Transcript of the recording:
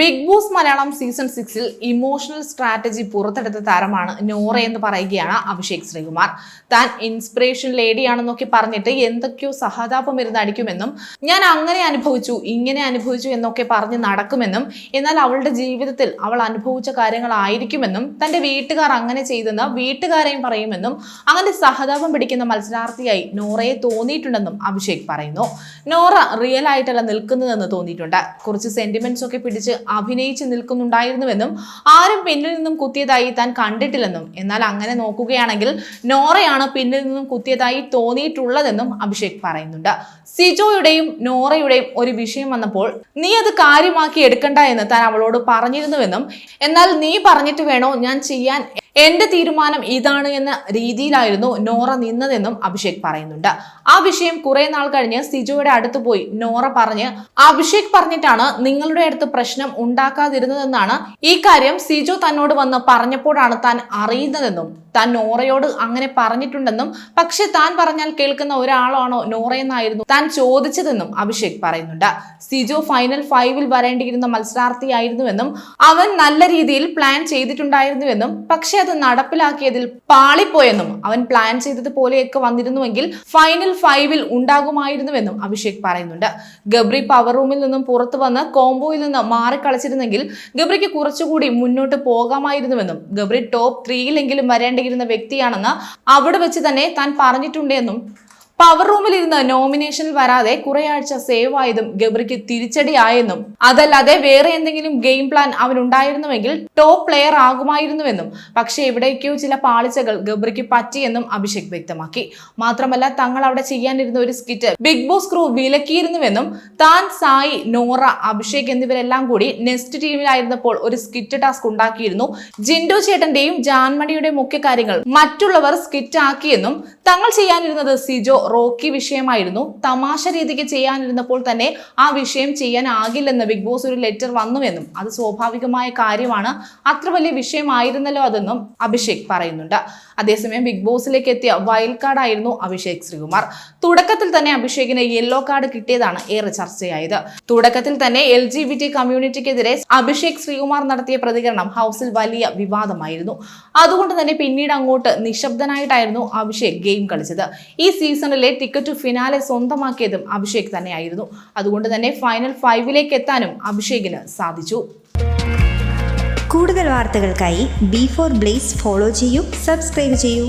Big Boss Malayalam season സിക്സിൽ emotional strategy പുറത്തെടുത്ത താരമാണ് നോറ എന്ന് പറയുകയാണ് അഭിഷേക് ശ്രീകുമാർ. താൻ ഇൻസ്പിറേഷൻ ലേഡിയാണെന്നൊക്കെ പറഞ്ഞിട്ട് എന്തൊക്കെയോ സഹതാപം ഇരുന്ന് അടിക്കുമെന്നും ഞാൻ അങ്ങനെ അനുഭവിച്ചു ഇങ്ങനെ അനുഭവിച്ചു എന്നൊക്കെ പറഞ്ഞ് നടക്കുമെന്നും എന്നാൽ അവളുടെ ജീവിതത്തിൽ അവൾ അനുഭവിച്ച കാര്യങ്ങളായിരിക്കുമെന്നും തന്റെ വീട്ടുകാർ അങ്ങനെ ചെയ്തെന്ന് വീട്ടുകാരെയും പറയുമെന്നും അങ്ങനെ സഹതാപം പിടിക്കുന്ന മത്സരാർത്ഥിയായി നോറയെ തോന്നിയിട്ടുണ്ടെന്നും അഭിഷേക് പറയുന്നു. നോറ റിയൽ ആയിട്ടല്ല നിൽക്കുന്നതെന്ന് തോന്നിയിട്ടുണ്ട്. കുറച്ച് സെന്റിമെന്റ്സ് ഒക്കെ പിടിച്ച് അഭിനയിച്ച് നിൽക്കുന്നുണ്ടായിരുന്നുവെന്നും ആരും പിന്നിൽ നിന്നും കുത്തിയതായി താൻ കണ്ടിട്ടില്ലെന്നും. എന്നാൽ അങ്ങനെ നോക്കുകയാണെങ്കിൽ നോറയാണ് പിന്നിൽ നിന്നും കുത്തിയതായി തോന്നിയിട്ടുള്ളതെന്നും അഭിഷേക് പറയുന്നുണ്ട്. സിജോയുടെയും നോറയുടെയും ഒരു വിഷയം വന്നപ്പോൾ നീ അത് കാര്യമാക്കി എടുക്കണ്ട എന്ന് താൻ അവളോട് പറഞ്ഞിരുന്നുവെന്നും എന്നാൽ നീ പറഞ്ഞിട്ട് വേണോ? ഞാൻ ചെയ്യാൻ എന്റെ തീരുമാനം ഇതാണ് എന്ന രീതിയിലായിരുന്നു നോറ നിന്നതെന്നും അഭിഷേക് പറയുന്നുണ്ട്. ആ വിഷയം കുറെ നാൾ കഴിഞ്ഞ് സിജോയുടെ അടുത്ത് പോയി നോറ പറഞ്ഞ് അഭിഷേക് പറഞ്ഞിട്ടാണ് നിങ്ങളുടെ അടുത്ത് പ്രശ്നം ഉണ്ടാക്കാതിരുന്നതെന്നാണ് ഈ കാര്യം സിജോ തന്നോട് വന്ന് പറഞ്ഞപ്പോഴാണ് താൻ അറിയുന്നതെന്നും താൻ നോറയോട് അങ്ങനെ പറഞ്ഞിട്ടുണ്ടെന്നും പക്ഷെ താൻ പറഞ്ഞാൽ കേൾക്കുന്ന ഒരാളാണോ നോറയെന്നായിരുന്നു താൻ ചോദിച്ചതെന്നും അഭിഷേക് പറയുന്നുണ്ട്. സിജോ ഫൈനൽ ഫൈവിൽ വരേണ്ടിയിരുന്ന മത്സരാർത്ഥിയായിരുന്നുവെന്നും അവൻ നല്ല രീതിയിൽ പ്ലാൻ ചെയ്തിട്ടുണ്ടായിരുന്നുവെന്നും പക്ഷെ അത് നടപ്പിലാക്കിയതിൽ പാളിപ്പോയെന്നും അവൻ പ്ലാൻ ചെയ്തതുപോലെയൊക്കെ വന്നിരുന്നുവെങ്കിൽ ഫൈനൽ ഫൈവിൽ ഉണ്ടാകുമായിരുന്നുവെന്നും അഭിഷേക് പറയുന്നുണ്ട്. ഗബ്രി പവർ റൂമിൽ നിന്നും പുറത്തു വന്ന് കോംബോയിൽ നിന്ന് മാറിക്കളിച്ചിരുന്നെങ്കിൽ ഗബ്രിക്ക് കുറച്ചുകൂടി മുന്നോട്ട് പോകാമായിരുന്നുവെന്നും ഗബ്രി ടോപ്പ് ത്രീയിലെങ്കിലും വരേണ്ടിയിരുന്ന വ്യക്തിയാണെന്ന് അവിടെ വെച്ച് തന്നെ താൻ പറഞ്ഞിട്ടുണ്ടെന്നും പവർ റൂമിൽ ഇരുന്ന് നോമിനേഷനിൽ വരാതെ കുറെ ആഴ്ച സേവ് ആയതും ഗബ്രിക്ക് തിരിച്ചടിയായെന്നും അതല്ലാതെ വേറെ എന്തെങ്കിലും ഗെയിം പ്ലാൻ അവനുണ്ടായിരുന്നുവെങ്കിൽ ടോപ്പ് പ്ലെയർ ആകുമായിരുന്നുവെന്നും പക്ഷേ എവിടേക്കോ ചില പാളിച്ചകൾ ഗബ്രിക്ക് പറ്റിയെന്നും അഭിഷേക് വ്യക്തമാക്കി. മാത്രമല്ല തങ്ങൾ അവിടെ ചെയ്യാനിരുന്ന ഒരു സ്കിറ്റ് ബിഗ് ബോസ് ക്രൂ വിലക്കിയിരുന്നുവെന്നും താൻ സായി നോറ അഭിഷേക് എന്നിവരെല്ലാം കൂടി നെക്സ്റ്റ് ടീമിലായിരുന്നപ്പോൾ ഒരു സ്കിറ്റ് ടാസ്ക് ഉണ്ടാക്കിയിരുന്നു. ജിൻഡു ചേട്ടന്റെയും ജാൻമണിയുടെയും മുഖ്യ കാര്യങ്ങൾ മറ്റുള്ളവർ സ്കിറ്റ് ആക്കിയെന്നും തങ്ങൾ ചെയ്യാനിരുന്നത് സിജോ റോക്കി വിഷയമായിരുന്നു. തമാശ രീതിക്ക് ചെയ്യാനിരുന്നപ്പോൾ തന്നെ ആ വിഷയം ചെയ്യാനാകില്ലെന്ന് ബിഗ് ബോസ് ഒരു ലെറ്റർ വന്നുവെന്നും അത് സ്വാഭാവികമായ കാര്യമാണ്. അത്ര വലിയ വിഷയമായിരുന്നല്ലോ അതെന്നും അഭിഷേക് പറയുന്നുണ്ട്. അതേസമയം ബിഗ് ബോസിലേക്ക് എത്തിയ വൈൽഡ് കാർഡ് ആയിരുന്നു അഭിഷേക് ശ്രീകുമാർ. തുടക്കത്തിൽ തന്നെ അഭിഷേകിന് യെല്ലോ കാർഡ് കിട്ടിയതാണ് ഏറെ ചർച്ചയായത്. തുടക്കത്തിൽ തന്നെ എൽ ജി ബി ടി കമ്മ്യൂണിറ്റിക്കെതിരെ അഭിഷേക് ശ്രീകുമാർ നടത്തിയ പ്രതികരണം ഹൗസിൽ വലിയ വിവാദമായിരുന്നു. അതുകൊണ്ട് തന്നെ പിന്നീട് അങ്ങോട്ട് നിശബ്ദനായിട്ടായിരുന്നു അഭിഷേക് ഗെയിം കളിച്ചത്. ഈ സീസണിലെ ടിക്കറ്റ് ഫിനാലെ സ്വന്തമാക്കിയതും അഭിഷേക് തന്നെയായിരുന്നു. അതുകൊണ്ട് തന്നെ ഫൈനൽ ഫൈവിലേക്ക് എത്താനും അഭിഷേകിന് സാധിച്ചു. കൂടുതൽ വാർത്തകൾക്കായി ബി ഫോർ ബ്ലേസ് ഫോളോ ചെയ്യൂ സബ്സ്ക്രൈബ് ചെയ്യൂ.